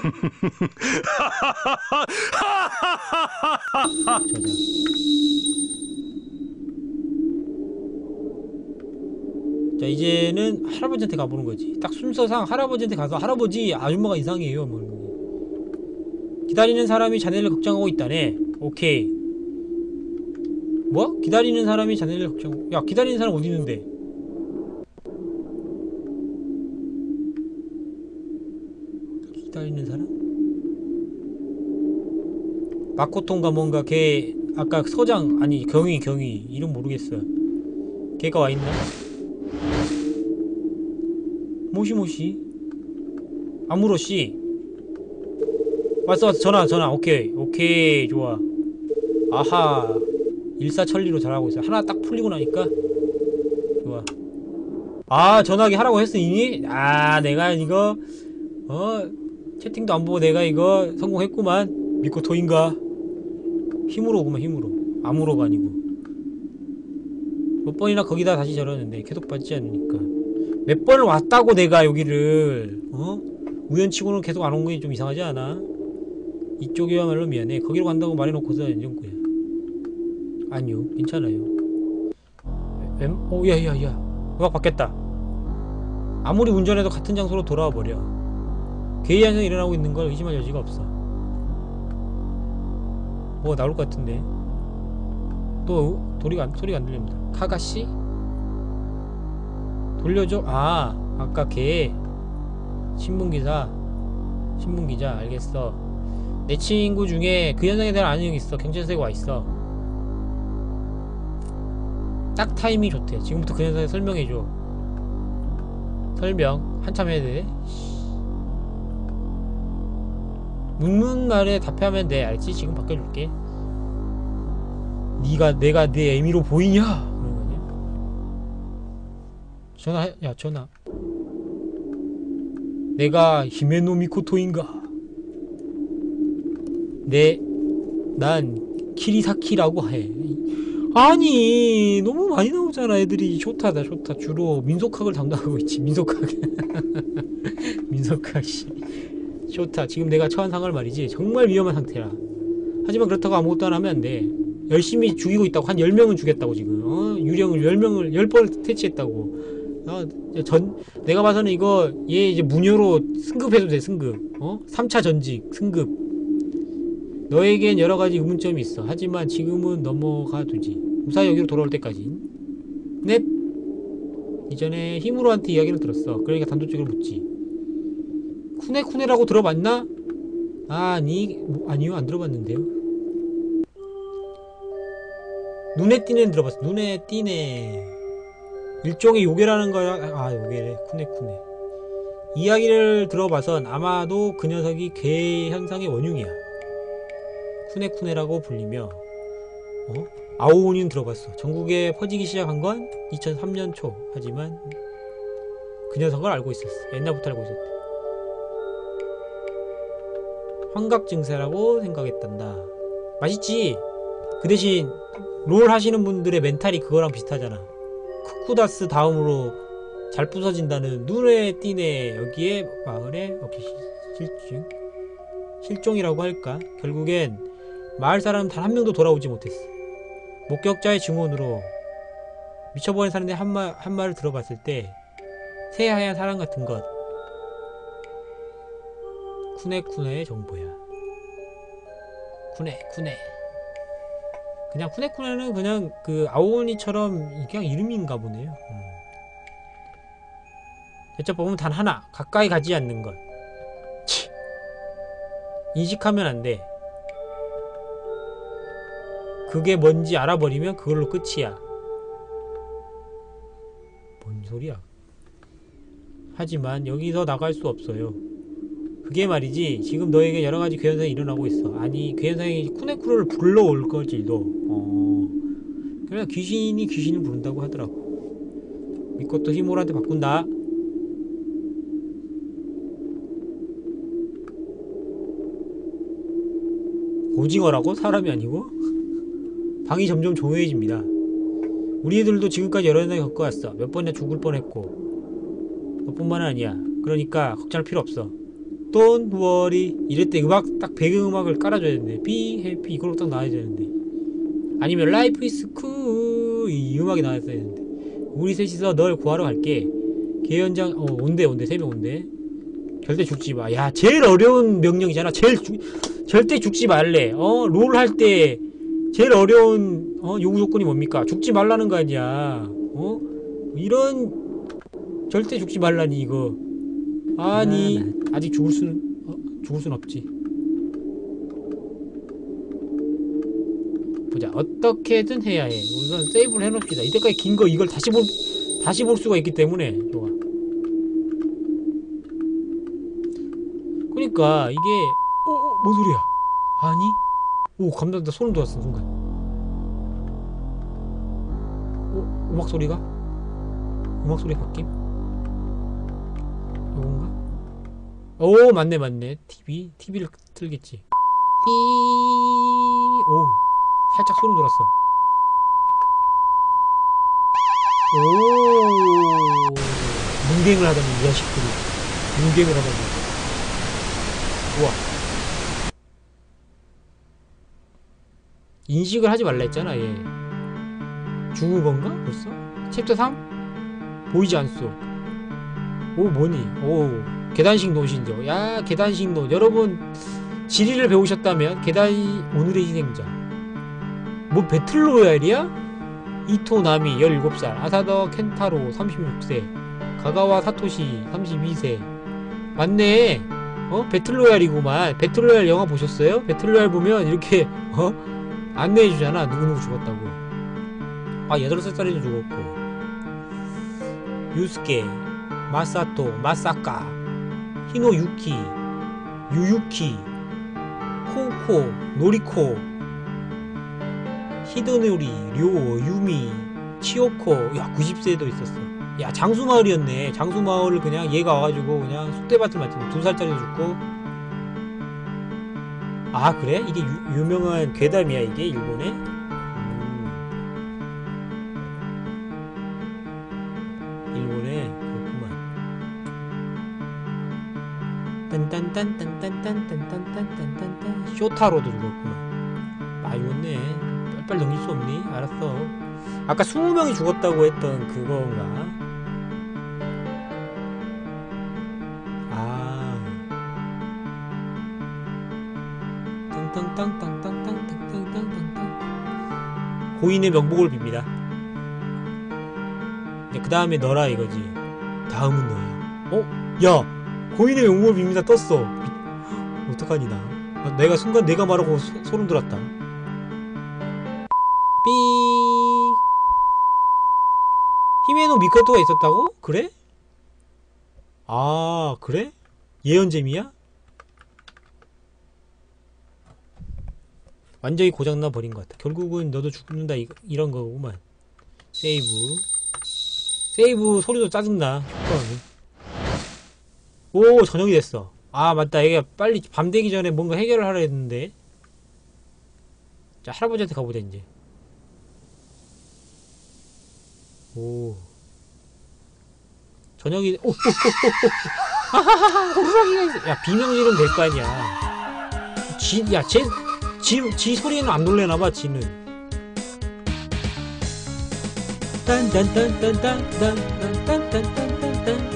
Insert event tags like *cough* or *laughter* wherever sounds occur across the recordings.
*laughs* 자 이제는 할아버지한테 가보는 거지 딱 순서상 할아버지한테 가서 할아버지 아줌마가 이상해요 뭐. 기다리는 사람이 자네를 걱정하고 있다네 오케이 뭐? 기다리는 사람이 자네를 걱정 야 기다리는 사람 어디 있는데 기다리는 사람? 마코톤가 뭔가 걔 아까 서장 아니 경위 경위. 이름 모르겠어. 걔가 와있나? 모시모시. 아무로씨. 왔어 왔어. 전화 전화. 오케이. 오케이. 좋아. 아하. 일사천리로 잘하고 있어. 하나 딱 풀리고 나니까. 좋아. 아 전화기 하라고 이미? 아 내가 이거 어 채팅도 안 보고 내가 이거 성공했구만. 믿고 토인가? 힘으로 오구만 힘으로. 아무로가 아니고. 몇 번이나 거기다 다시 저러는데 계속 받지 않으니까. 몇 번을 왔다고 내가 여기를 어? 우연치고는 계속 안 온 게 좀 이상하지 않아? 이쪽이야말로 미안해. 거기로 간다고 말해놓고서 인정구야. 아니요 괜찮아요. 웬? 오 야야야. 음악 바뀌었다. 아무리 운전해도 같은 장소로 돌아와 버려 괴이 현상이 일어나고 있는 걸 의심할 여지가 없어. 뭐가 나올 것 같은데. 또 소리가 안, 소리가 안 들립니다. 카가씨? 돌려줘? 아 아까 걔 신문기사 신문기자 알겠어. 내 친구 중에 그 현상에 대한 아는 형이 있어. 경찰서에 와있어. 딱 타이밍 좋대. 지금부터 그 현상에 설명해줘. 설명. 한참 해야 돼 묻는 말에 답하면 돼 알지? 지금 바꿔줄게 네가 내가 내 애미로 보이냐? 그런 거냐? 전화 야 전화 내가 히메노 미코토인가? 내난 키리사키라고 해 아니 너무 많이 나오잖아 애들이 쇼타다 쇼타 주로 민속학을 담당하고 있지 민속학 *laughs* 민속학 씨 쇼타 지금 내가 처한 상황을 말이지. 정말 위험한 상태라 하지만 그렇다고 아무것도 안 하면 안 돼. 열심히 죽이고 있다고. 한 10명은 죽였다고 지금. 어? 유령을 10명을 10번을 퇴치했다고. 어? 전 내가 봐서는 이거 얘 이제 무녀로 승급해도 돼 승급. 어? 3차 전직 승급. 너에겐 여러가지 의문점이 있어. 하지만 지금은 넘어가 두지. 무사히 여기로 돌아올 때까지. 넵 이전에 히무로한테 이야기를 들었어. 그러니까 단도직으로 묻지 쿠네쿠네라고 들어봤나? 아니 뭐, 아니요 안 들어봤는데요. 눈에 띄네는 들어봤어. 눈에 띄네. 일종의 요괴라는 거야. 아 요괴래. 쿠네쿠네. 이야기를 들어봐선 아마도 그 녀석이 괴 현상의 원흉이야. 쿠네쿠네라고 불리며 어? 아오니는 들어봤어. 전국에 퍼지기 시작한 건 2003년 초. 하지만 그 녀석을 알고 있었어. 옛날부터 알고 있었대 환각 증세라고 생각했단다. 맛있지? 그 대신 롤 하시는 분들의 멘탈이 그거랑 비슷하잖아. 크쿠다스 다음으로 잘 부서진다는 눈에 띄네. 여기에 마을에 오케이 실종 실종이라고 할까? 결국엔 마을 사람 단 한 명도 돌아오지 못했어. 목격자의 증언으로 미쳐버린 사람들이 한, 말, 한 말을 들어봤을 때 새하얀 사람 같은 것 쿠네쿠네의 정보야. 쿠네 쿠네. 그냥 쿠네쿠네는 그냥 그 아오니처럼 그냥 이름인가 보네요. 음. 대처법은 단 하나 가까이 가지 않는 것. 치. 인식하면 안돼. 그게 뭔지 알아버리면 그걸로 끝이야. 뭔 소리야. 하지만 여기서 나갈 수 없어요 그게 말이지 지금 너에게 여러 가지 괴현상이 일어나고 있어. 아니 괴현상이 쿠네쿠로를 불러올 거지도 어. 그래 귀신이 귀신을 부른다고 하더라고. 미코토 히모라한테 바꾼다. 오징어라고? 사람이 아니고? *laughs* 방이 점점 조용해집니다. 우리 애들도 지금까지 여러 날 겪어왔어. 몇 번이나 죽을 뻔했고. 너뿐만은 아니야. 그러니까 걱정할 필요 없어 Don't worry. 이럴 때 음악 딱 배경음악을 깔아줘야 되는데. Be happy. 이걸로 딱 나와야 되는데. 아니면 Life is cool. 이 음악이 나왔어야 되는데. 우리 셋이서 널 구하러 갈게. 개연장 어 온대 온대. 세 명 온대. 절대 죽지 마 야 제일 어려운 명령이잖아. 제일 죽 절대 죽지 말래. 어 롤 할 때 제일 어려운 어 요구 조건이 뭡니까? 죽지 말라는 거 아니야. 어? 이런 절대 죽지 말라니 이거 아니 아, 나- 아직 죽을 수는 어, 죽을 순 없지. 보자 어떻게든 해야 해. 우선 세이브를 해놓읍시다. 이때까지 긴 거 이걸 다시 볼 다시 볼 수가 있기 때문에 좋아. 그러니까 이게 어, 어, 뭔 소리야? 아니? 오 감독다 소름 돋았어 순간. 어 음악 소리가? 음악 소리 바뀜? 오 맞네 맞네. TV TV를 틀겠지. 이... 오. 살짝 소름 돋았어. 오. 문갱을 하다니 이 자식들이. 문갱을 하다니. 우와. 인식을 하지 말라 했잖아 얘. 죽은 건가? 벌써? 챕터 3? 보이지 않소. 오 뭐니? 오 계단식 노신죠 야 계단식 노. 여러분 지리를 배우셨다면 계단 오늘의 희생자. 뭐 배틀로얄이야? 이토 나미 17살. 아사더 켄타로 36세. 가가와 사토시 32세. 맞네. 어? 배틀로얄이구만. 배틀로얄 영화 보셨어요? 배틀로얄 보면 이렇게 어? 안내해주잖아. 누구누구 죽었다고. 아 8살짜리도 죽었고. 유스케 마사토, 마사카, 히노유키, 유유키, 코코, 노리코, 히도노리, 료, 유미, 치오코, 야 90세도 있었어. 야 장수마을이었네. 장수마을을 그냥 얘가 와가지고 그냥 쑥대밭을 맞췄네. 두 살짜리도 죽고. 아 그래? 이게 유, 유명한 괴담이야 이게 일본에? 딴딴딴딴딴딴딴딴딴딴딴 쇼타로도 죽었구만. 많이 죽었네. 빨빨 넘길 수 없니? 알았어. 아까 20명이 죽었다고 했던 그건가? 아. 땅땅땅땅땅땅땅땅땅땅땅 고인의 명복을 빕니다. 그 다음에 너라 이거지. 다음은 너야. 어? 야! 고인의 명복을 빕니다 떴어. 미- 어떡하니 나. 아, 내가 순간 내가 말하고 소, 소름 돋았다. 삐. 히메노 미코토가 있었다고? 그래? 아, 그래? 예언잼이야? 완전히 고장나 버린 것 같아. 결국은 너도 죽는다 이, 이런 거구만. 세이브. 세이브 소리도 짜증나. 효과음이. 오 저녁이 됐어. 아 맞다. 얘가 빨리 밤 되기 전에 뭔가 해결을 하려 했는데. 자 할아버지한테 가보자 이제. 오. 저녁이 오, 오, 오, 오, 오. 하하하하 호루라기가 있어. 야 비명 지르면 될 거 아니야. 지, 야, 쟤, 지, 지 소리에는 안 놀래나봐, 지는. 딴딴딴딴딴딴딴딴딴딴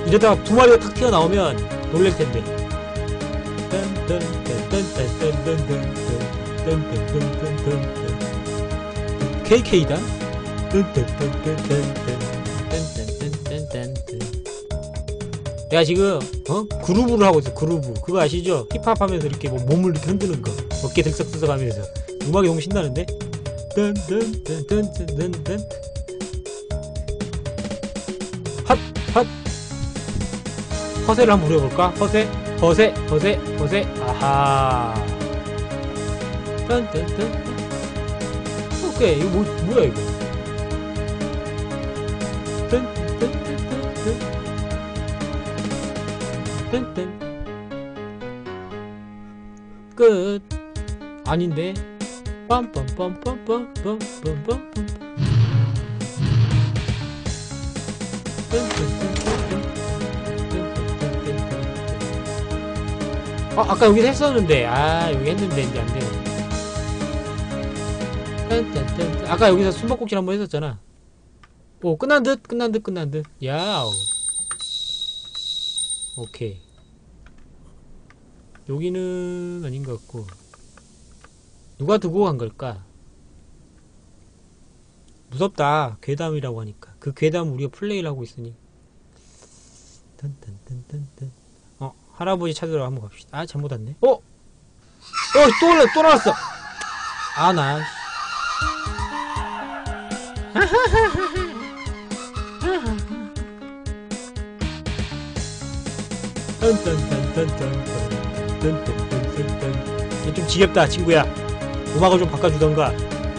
이제다 두 마리가 탁 튀어나오면 놀랄 텐데. KK다? 내가 지금 어? 그루브를 하고 있어 그루브 그거 아시죠? 힙합 하면서 이렇게 뭐 몸을 이렇게 흔드는 거 어깨 들썩들썩 하면서 음악이 너무 신나는데 딴딴딴딴딴딴 허세를 한번 부려볼까? 허세 허세 허세 허세. 아하. 딴딴딴 오케이 이거 뭐, 뭐야 이거? 딴딴딴딴딴 딴딴 끝. 아닌데. 빰빰빰빰빰빰빰빰 아 아까 여기서 했었는데. 아 여기 했는데 이제 안 딴딴딴. 아까 여기서 숨바꼭질 한번 했었잖아. 오 끝난 듯 끝난 듯 끝난 듯. 야우 오케이. 여기는 아닌 것 같고. 누가 두고 간 걸까? 무섭다. 괴담이라고 하니까. 그 괴담 우리가 플레이를 하고 있으니. 딴딴딴딴딴. 어 할아버지 찾으러 한번 갑시다. 아, 잘못 왔네. 어? 어, 또 올라, 또 나왔어! 아, 나. 좀 지겹다, 친구야. 음악을 좀 바꿔주던가,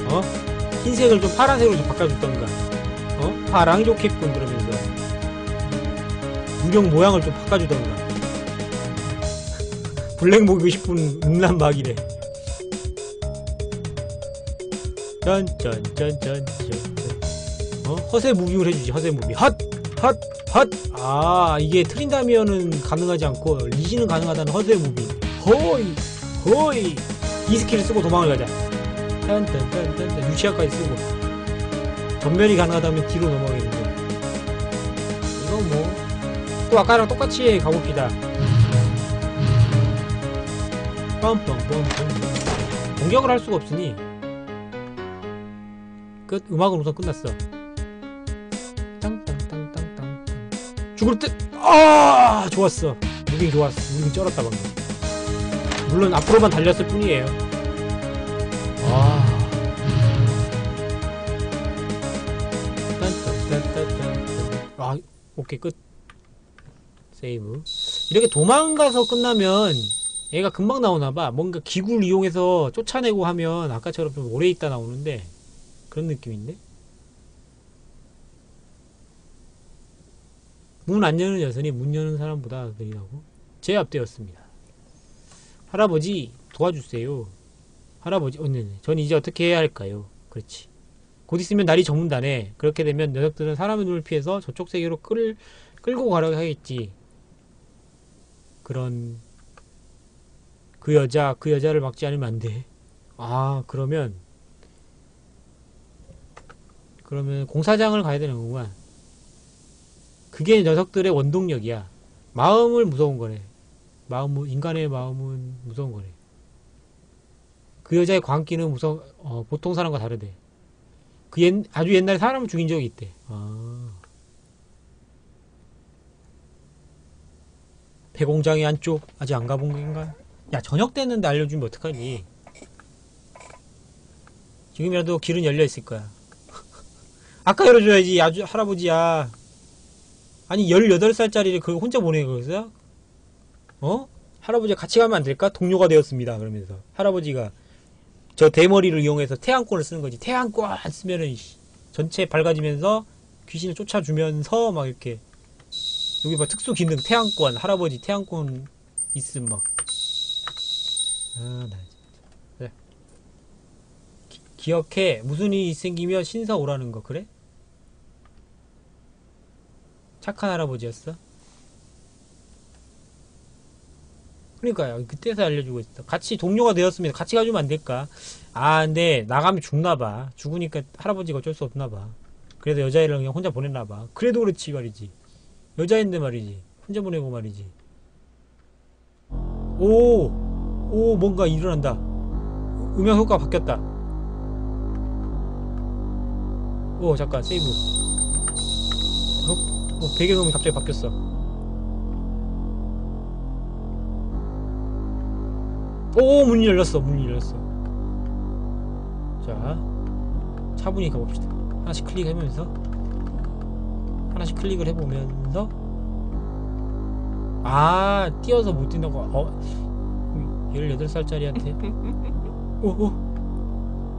어? 흰색을 좀 파란색으로 좀 바꿔주던가, 어? 파랑 좋겠군, 그러면서. 유령 모양을 좀 바꿔주던가. 블랙 먹이고 싶은 음란막이래 짠짠짠짠짠. 어? 허세 무빙을 해주지 허세 무빙. 헛! 헛! 헛! 아 이게 트린다미어는 가능하지 않고 리지는 가능하다는 허세 무빙. 허이 허이. 이 스킬을 쓰고 도망을 가자. 딴딴딴딴 유치아까지 쓰고. 전면이 가능하다면 뒤로 넘어가겠는데 이거 뭐. 또 아까랑 똑같이 가봅시다 공격을 할 수가 없으니 끝. 음악은 우선 끝났어. 땅땅땅땅땅 죽을 듯아 좋았어. 무빙 좋았어. 무빙 쩔었다 방금. 물론 앞으로만 달렸을 뿐이에요. 아. 아 오케이 끝. 세이브. 이렇게 도망가서 끝나면 얘가 금방 나오나봐. 뭔가 기구를 이용해서 쫓아내고 하면 아까처럼 좀 오래 있다 나오는데 그런 느낌인데? 문 안 여는 여선이 문 여는 사람보다 느리다고? 제압되었습니다. 할아버지 도와주세요. 할아버지 어, 네네. 전 이제 어떻게 해야 할까요? 그렇지. 곧 있으면 날이 저문다네. 그렇게 되면 녀석들은 사람의 눈을 피해서 저쪽 세계로 끌, 끌고 가려고 하겠지. 그런 그 여자 그 여자를 막지 않으면 안 돼. 아 그러면 그러면 공사장을 가야 되는 거구만. 그게 녀석들의 원동력이야. 마음을 무서운 거네. 마음 인간의 마음은 무서운 거네. 그 여자의 광기는 무서 어, 보통 사람과 다르대. 그 옛, 아주 옛날에 사람을 죽인 적이 있대. 아. 폐공장의 안쪽 아직 안 가본 건가? 야 저녁 됐는데 알려주면 어떡하니? 지금이라도 길은 열려 있을 거야. *laughs* 아까 열어줘야지 아주 할아버지야. 아니 18살짜리를 그걸 혼자 보내고 있어요? 어? 할아버지가 같이 가면 안 될까? 동료가 되었습니다 그러면서. 할아버지가 저 대머리를 이용해서 태양권을 쓰는 거지. 태양권 쓰면은 전체 밝아지면서 귀신을 쫓아주면서 막 이렇게. 여기 봐 특수 기능 태양권 할아버지 태양권 있음 막 아, 나. 그래. 기, 기억해. 무슨 일이 생기면 신사 오라는 거, 그래? 착한 할아버지였어? 그러니까요. 그때서 알려주고 있어. 같이 동료가 되었습니다. 같이 가주면 안 될까? 아, 근데 나가면 죽나봐. 죽으니까 할아버지가 어쩔 수 없나봐. 그래서 여자애를 그냥 혼자 보냈나봐. 그래도 그렇지 말이지. 여자인데 말이지. 혼자 보내고 말이지. 오! 오 뭔가 일어난다. 음향 효과 바뀌었다. 오 잠깐 세이브. 어? 어, 배경음이 갑자기 바뀌었어. 오 문이 열렸어 문이 열렸어. 자 차분히 가봅시다. 하나씩 클릭하면서 하나씩 클릭을 해보면서. 아 뛰어서 못 뛴다고 어 18살짜리한테? 오오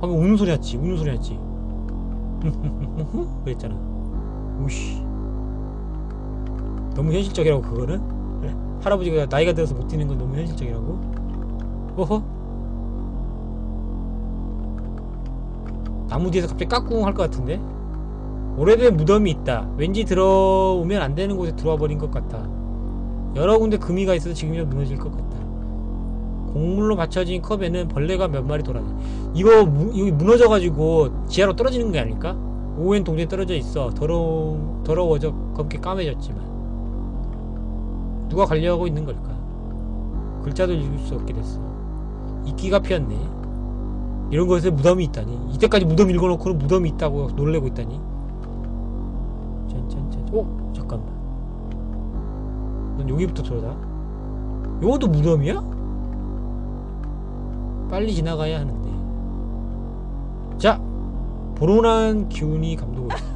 방금 우는 소리 났지 우는 소리 났지. *laughs* 그랬잖아. 우씨. 너무 현실적이라고 그거는. 할아버지가 나이가 들어서 못 뛰는 건 너무 현실적이라고? 어허? 나무 뒤에서 갑자기 까꿍 할 것 같은데? 오래된 무덤이 있다. 왠지 들어오면 안 되는 곳에 들어와 버린 것 같아. 여러 군데 금이가 있어서 지금이라도 무너질 것 같다 곡물로 받쳐진 컵에는 벌레가 몇 마리 돌아다. 이거 무, 여기 무너져가지고 지하로 떨어지는 게 아닐까? 오웬 동전에 떨어져 있어. 더러 더러워져 검게 까매졌지만 누가 관리하고 있는 걸까? 글자도 읽을 수 없게 됐어. 이끼가 피었네. 이런 것에 무덤이 있다니. 이때까지 무덤 읽어놓고는 무덤이 있다고 놀래고 있다니. 짠짠짠. 어 잠깐만. 넌 여기부터 들어다. 요것도 무덤이야? 빨리 지나가야 하는데. 자, 보론한 기운이 감도고 있어.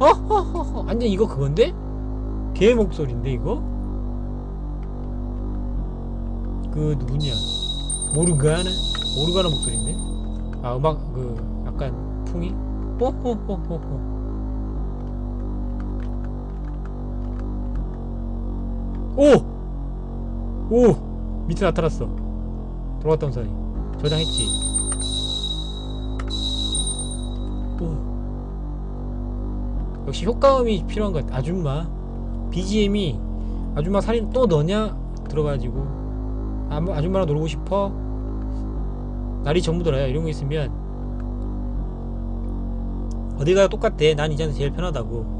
어허허허. 완전 이거 그건데? 개 목소리인데 이거? 그 누구냐? 모르가나? 모르가나 목소리인데? 아 음악 그 약간 풍이? 호호호호호. 오! 오! 밑에 나타났어. 들어갔던 사이. 저장했지. 오. 역시 효과음이 필요한 것 같아. 아줌마. BGM이 아줌마 살인 또 너냐? 들어가지고. 아, 아줌마랑 놀고 싶어? 날이 전부 돌아요. 이런 거 있으면 어디 가도 똑같대. 난 이제는 제일 편하다고.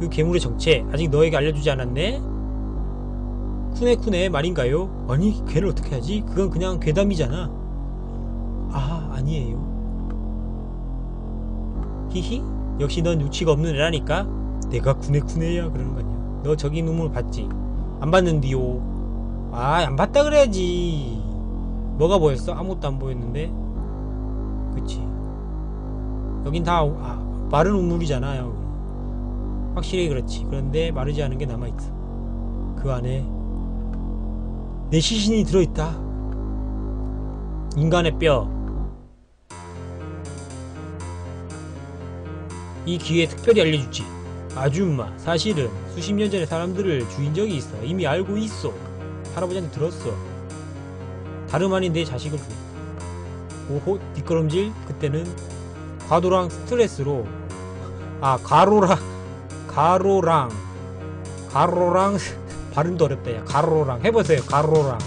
그 괴물의 정체 아직 너에게 알려주지 않았네? 쿠네쿠네 말인가요? 아니 괴를 어떻게 하지? 그건 그냥 괴담이잖아 아 아니에요 히히 역시 넌 눈치가 없는 애라니까 내가 쿠네쿠네야 그러는 거 아니야 너 저기 놈을 봤지? 안 봤는디요 아 안 봤다 그래야지 뭐가 보였어? 아무것도 안 보였는데 그치 여긴 다 아, 마른 우물이잖아요 확실히 그렇지. 그런데 마르지 않은 게 남아있어. 그 안에 내 시신이 들어있다. 인간의 뼈. 이 기회에 특별히 알려주지. 아줌마, 사실은 수십 년 전에 사람들을 죽인 적이 있어. 이미 알고 있어. 할아버지한테 들었어. 다름 아닌 내 자식을 죽였다. 오호, 뒷걸음질. 그때는 과도랑 스트레스로 아, 과로라 가로랑 가로랑 발음도 어렵다 야 가로랑 해보세요. 가로랑.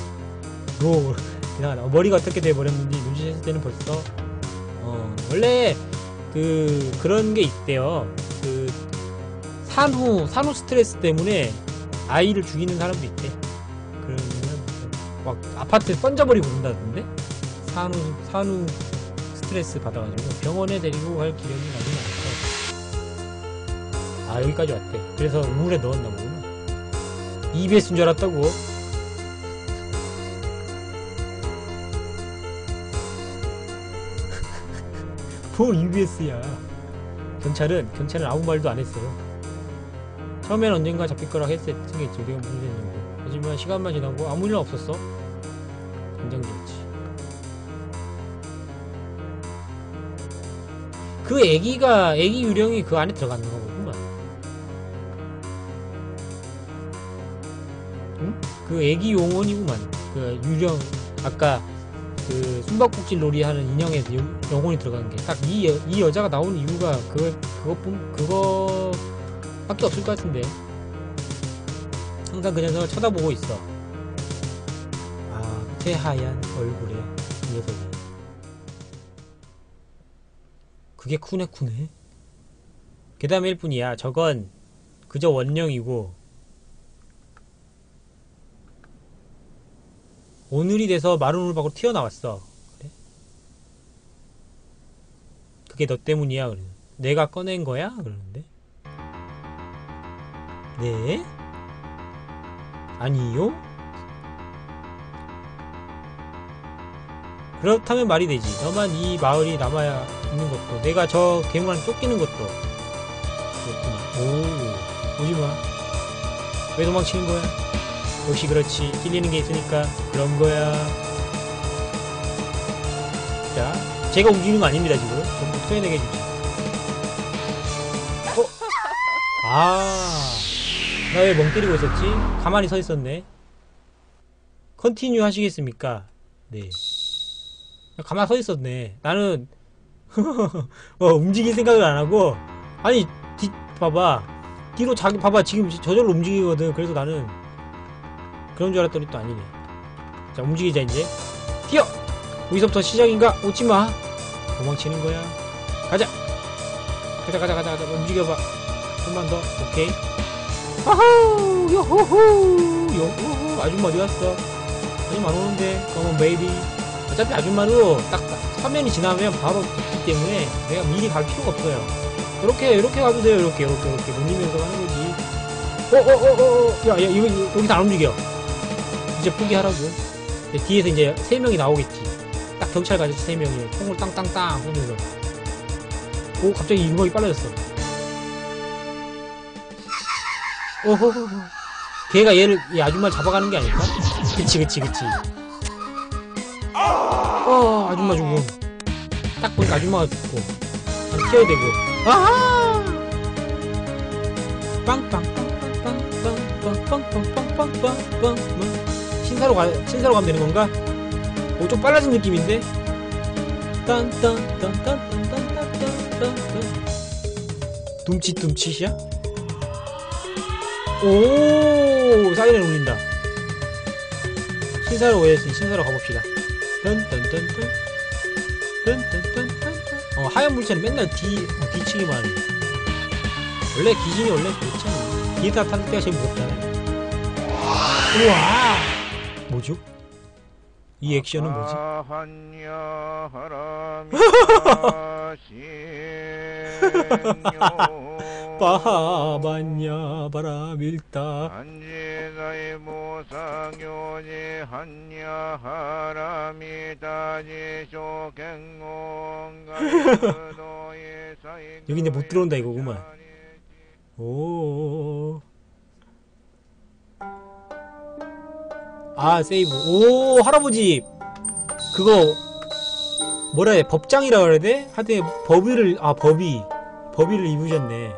로 그냥 머리가 어떻게 돼버렸는지 눈치챘을 때는 벌써 어 원래 그 그런 게 있대요. 그 산후 산후 스트레스 때문에 아이를 죽이는 사람도 있대. 그러면 막 아파트에 던져버리고 그런다던데? 산후 산후 스트레스 받아가지고 병원에 데리고 갈 기력이 나진 않았어 아 여기까지 왔대. 그래서 우물에 넣었나 보구나 EBS인 줄 알았다고. *laughs* 뭐 EBS야. 경찰은 경찰은 아무 말도 안 했어요. 처음엔 언젠가 잡힐 거라 했겠지 내가 무슨 일인지 하지만 시간만 지나고 아무 일 없었어. 긴장되었지. 그 애기가 애기 유령이 그 안에 들어가는 거구 그 애기 용원이구만. 그 유령 아까 그 숨바꼭질 놀이 하는 인형에 영혼이 들어간 게 딱 이 이 여자가 나온 이유가 그 그것뿐 그거밖에 없을 것 같은데 항상 그 녀석을 쳐다보고 있어. 아 새하얀 얼굴에 그 녀석이. 그게 쿠네쿠네. 괴담일 뿐이야. 저건 그저 원령이고 오늘이 돼서 마른 우물 밖으로 튀어나왔어. 그래? 그게 너 때문이야. 그래. 내가 꺼낸 거야? 그러는데. 네? 아니요? 그렇다면 말이 되지. 너만 이 마을이 남아야 있는 것도, 내가 저 괴물한테 쫓기는 것도. 그렇구나. 오, 오지마. 왜 도망치는 거야? 역시 그렇지 찔리는 게 있으니까 그런 거야. 자 제가 움직이는 거 아닙니다 지금. 전부 토해내게 해주지. 어? 아나 왜 멍 때리고 있었지? 가만히 서 있었네. 컨티뉴 하시겠습니까? 네. 가만히 서 있었네. 나는 어, *laughs* 움직일 생각을 안 하고 아니 뒤 봐봐. 뒤로 자기 봐봐. 지금 저절로 움직이거든. 그래서 나는 그런 줄 알았더니 또 아니네. 자 움직이자 이제. 튀어! 여기서부터 시작인가? 오지마. 도망치는 거야. 가자! 가자 가자 가자 가자. 움직여봐. 좀만 더. 오케이. 아후 요호호! 요호호! 아줌마 어디 갔어. 아줌마 안 오는데. 그러면 베이비. 어차피 아줌마도 딱 화면이 지나면 바로 붙기 때문에 내가 미리 갈 필요가 없어요. 이렇게 이렇게 가도 돼요. 이렇게 이렇게 이렇게. 돌리면서 하는 거지. 어어어어 야, 야 이거 이거 여기서 안 움직여 이제 포기하라고 뒤에서 이제 세 명이 나오겠지. 딱 경찰 가지고 세 명이 총을 땅땅땅 쏘면서. 오 갑자기 이동이 빨라졌어. 오호호 걔가 얘를 이 아줌마를 잡아가는 게 아닐까? 그치 그치 그치. 어 아줌마 죽음 딱 보니까 아줌마가 죽고. 난 튀어야 되고. 아하! 빵빵빵빵빵빵빵빵빵빵빵 신사로 가 신사로 가면 되는 건가? 오 좀 빨라진 느낌인데 딴딴딴딴딴딴딴딴딴 둠칫둠칫이야? 오 사이렌 울린다 신사로 오였으니 신사로 가봅시다 딴딴딴딴 딴딴딴딴 어 하얀 물체는 맨날 뒤 어, 뒤치기만 하네 원래 귀신이 원래 그렇잖아 기타 탈 때가 제일 무섭잖아요 우와 뭐죠? 이 액션은 뭐지? 빠하반야 바라밀다 한지가의 모상교지 한야 하람이 다지 쇼갱공가 여기 이제 못 들어온다 이거구만. 오. 아 세이브. 오 할아버지. 그거 뭐라 돼? 법장이라 그래야 돼? 하여튼 법위를 아 법이 법위를 입으셨네.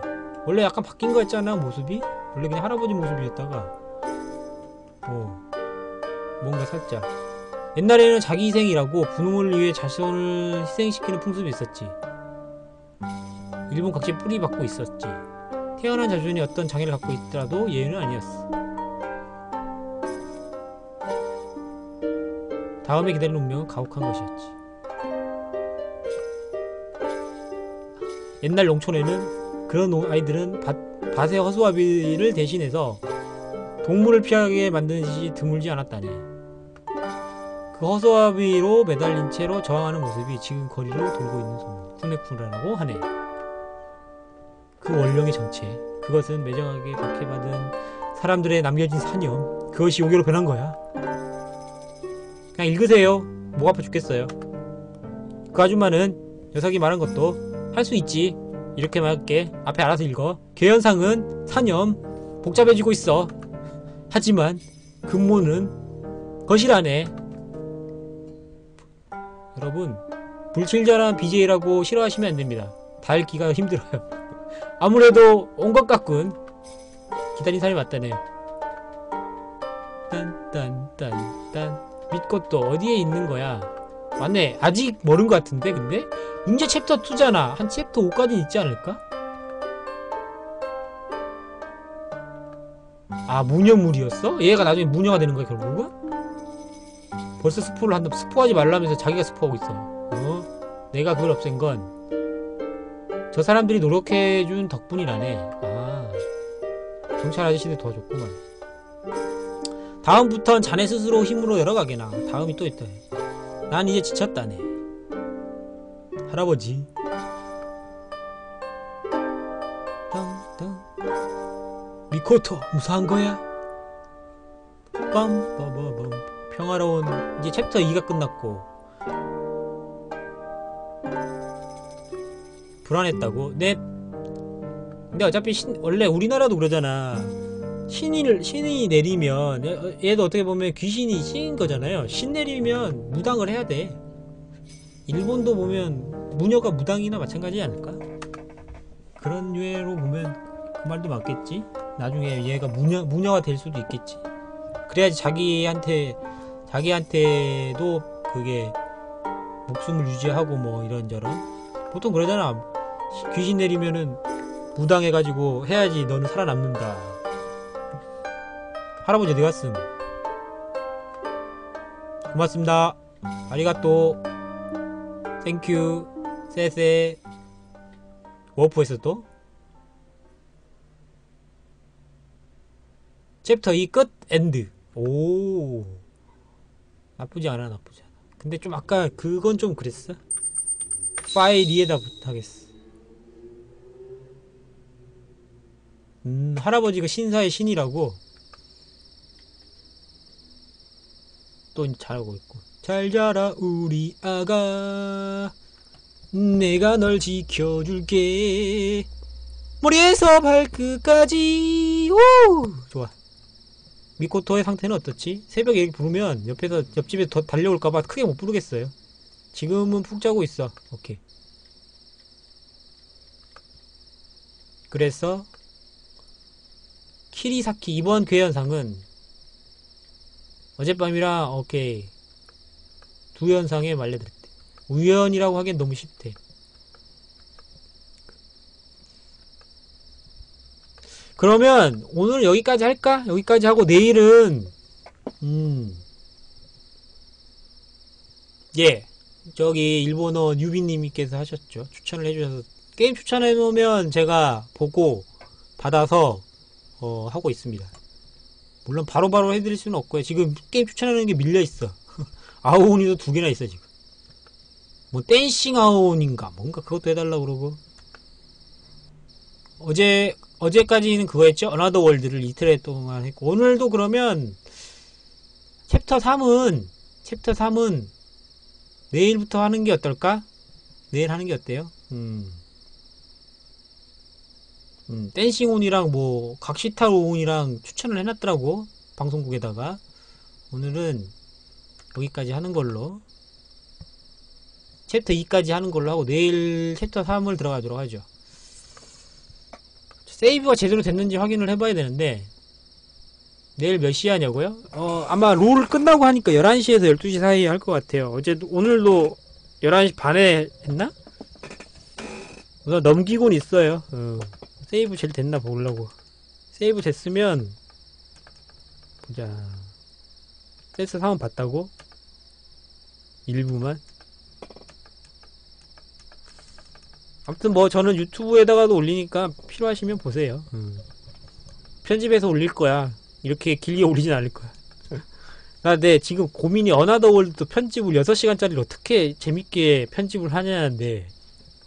원래 약간 바뀐 거였잖아 모습이? 원래 그냥 할아버지 모습이었다가. 어 뭔가 살짝. 옛날에는 자기 희생이라고 분홍을 위해 자손을 희생시키는 풍습이 있었지. 일본 각지에 뿌리박고 있었지. 태어난 자손이 어떤 장애를 갖고 있더라도 예외는 아니었어 다음에 기다리는 운명은 가혹한 것이었지. 옛날 농촌에는 그런 농- 아이들은 밭, 밭의 허수아비를 대신해서 동물을 피하게 만드는 짓이 드물지 않았다네. 그 허수아비로 매달린 채로 저항하는 모습이 지금 거리로 돌고 있는 소문. 쿠네쿠라라고 하네. 그 원령의 정체. 그것은 매정하게 박해받은 사람들의 남겨진 사념. 그것이 요괴로 변한 거야. 그냥 읽으세요. 목 아파 죽겠어요. 그 아줌마는 녀석이 말한 것도 할 수 있지. 이렇게 말할게. 앞에 알아서 읽어. 괴현상은 사념 복잡해지고 있어. 하지만 근본은 거실 안에 여러분 불친절한 BJ라고 싫어하시면 안 됩니다. 다 읽기가 힘들어요. 아무래도 온 것 같군. 기다린 사람이 맞다네요. 딴딴딴딴 또 어디에 있는 거야? 맞네. 아직 모른 것 같은데, 근데? 이제 챕터 2잖아. 한 챕터 5까지 있지 않을까? 아, 무녀물이었어? 얘가 나중에 무녀가 되는 거야, 결국은? 벌써 스포를 한다. 스포하지 말라면서 자기가 스포하고 있어. 어? 내가 그걸 없앤 건, 저 사람들이 노력해준 덕분이라네. 아, 경찰 아저씨들 도와줬구만. 다음부턴 자네 스스로 힘으로 열어가게나. 다음이 또 있다. 난 이제 지쳤다네. 할아버지. 땅땅. 미코토 무사한 거야? 빰빠바밤. 평화로운 이제 챕터 2가 끝났고 불안했다고. 네. 근데 어차피 신, 원래 우리나라도 그러잖아. 신인을 신이 내리면 얘- 얘도 어떻게 보면 귀신이 씌인 거잖아요. 신 내리면 무당을 해야 돼. 일본도 보면 무녀가 무당이나 마찬가지지 않을까? 그런 류로 보면 그 말도 맞겠지. 나중에 얘가 무녀 무녀가 될 수도 있겠지. 그래야지 자기한테 자기한테도 그게 목숨을 유지하고 뭐 이런저런 보통 그러잖아. 귀신 내리면은 무당해가지고 해야지 너는 살아남는다. 할아버지 어디 갔음? 고맙습니다. 아리가또. 땡큐. 쎄쎄. 워프했어 또? 챕터 2 끝 엔드. 오. 나쁘지 않아 나쁘지 않아. 근데 좀 아까 그건 좀 그랬어. 파일 2에다 부탁했어. 음, 할아버지가 신사의 신이라고. 또 잘하고 있고. 잘 자라 우리 아가. 내가 널 지켜줄게. 머리에서 발끝까지. 오! 좋아. 미코토의 상태는 어떻지? 새벽에 이렇게 부르면 옆에서 옆집에 더 달려올까봐 크게 못 부르겠어요. 지금은 푹 자고 있어. 오케이. 그래서 키리사키 이번 괴현상은 어젯밤이랑 오케이 두 현상에 말려들었대. 우연이라고 하기엔 너무 쉽대. 그러면 오늘 여기까지 할까? 여기까지 하고 내일은 음. 예. 저기 일본어 뉴비님께서 하셨죠. 추천을 해주셔서 게임 추천해 놓으면 제가 보고 받아서 어, 하고 있습니다. 물론 바로 바로 해드릴 수는 없고요. 지금 게임 추천하는 게 밀려 있어. *laughs* 아오온이도 두 개나 있어 지금. 뭐 댄싱 아오온인가 뭔가 그것도 해달라고 그러고 어제 어제까지는 그거 했죠. 어나더 월드를 이틀 동안 했고 오늘도 그러면 챕터 3은 챕터 3은 내일부터 하는 게 어떨까? 내일 하는 게 어때요? 음. 음, 댄싱 온이랑 뭐 각시타 온이랑 추천을 해놨더라고 방송국에다가 오늘은 여기까지 하는 걸로 챕터 2까지 하는 걸로 하고 내일 챕터 3을 들어가도록 하죠. 세이브가 제대로 됐는지 확인을 해봐야 되는데 내일 몇 시에 하냐고요? 어 아마 롤 끝나고 하니까 11시에서 12시 사이에 할 것 같아요. 어제 오늘도 11시 반에 했나? 우선 넘기곤 있어요. 어, 세이브 제일 됐나 보려고. 세이브 됐으면 보자. 센스 상황 봤다고? 일부만? 아무튼 뭐 저는 유튜브에다가도 올리니까 필요하시면 보세요. 음. 편집해서 올릴 거야. 이렇게 길게 올리진 않을 거야. *laughs* 나내 지금 고민이 어나더 월드도 편집을 6시간짜리를 어떻게 재밌게 편집을 하냐는데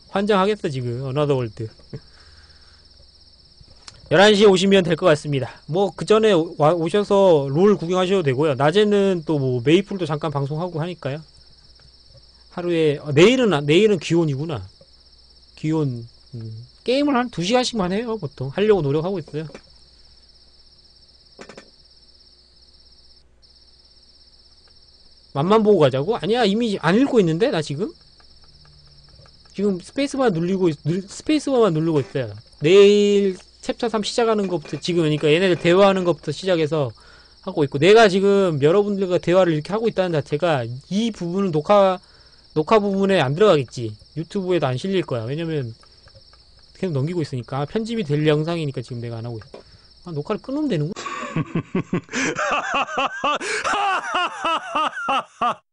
환장하겠어 지금 어나더 월드 11시에 오시면 될 것 같습니다. 뭐 그 전에 오셔서 롤 구경하셔도 되고요. 낮에는 또 뭐 메이플도 잠깐 방송하고 하니까요. 하루에 어, 내일은 안- 내일은 기온이구나. 기온 음, 게임을 한 2시간씩만 해요 보통. 하려고 노력하고 있어요. 맛만 보고 가자고? 아니야 이미 안 읽고 있는데 나 지금? 지금 스페이스바 누- 스페이스바만 누르고 있어요. 내일 챕터 3 시작하는 것부터 지금 그러니까 얘네들 대화하는 것부터 시작해서 하고 있고 내가 지금 여러분들과 대화를 이렇게 하고 있다는 자체가 이 부분은 녹화 녹화 부분에 안 들어가겠지. 유튜브에도 안 실릴 거야. 왜냐면 계속 넘기고 있으니까. 아, 편집이 될 영상이니까 지금 내가 안 하고 있어. 아, 녹화를 끊으면 되는구나 *laughs*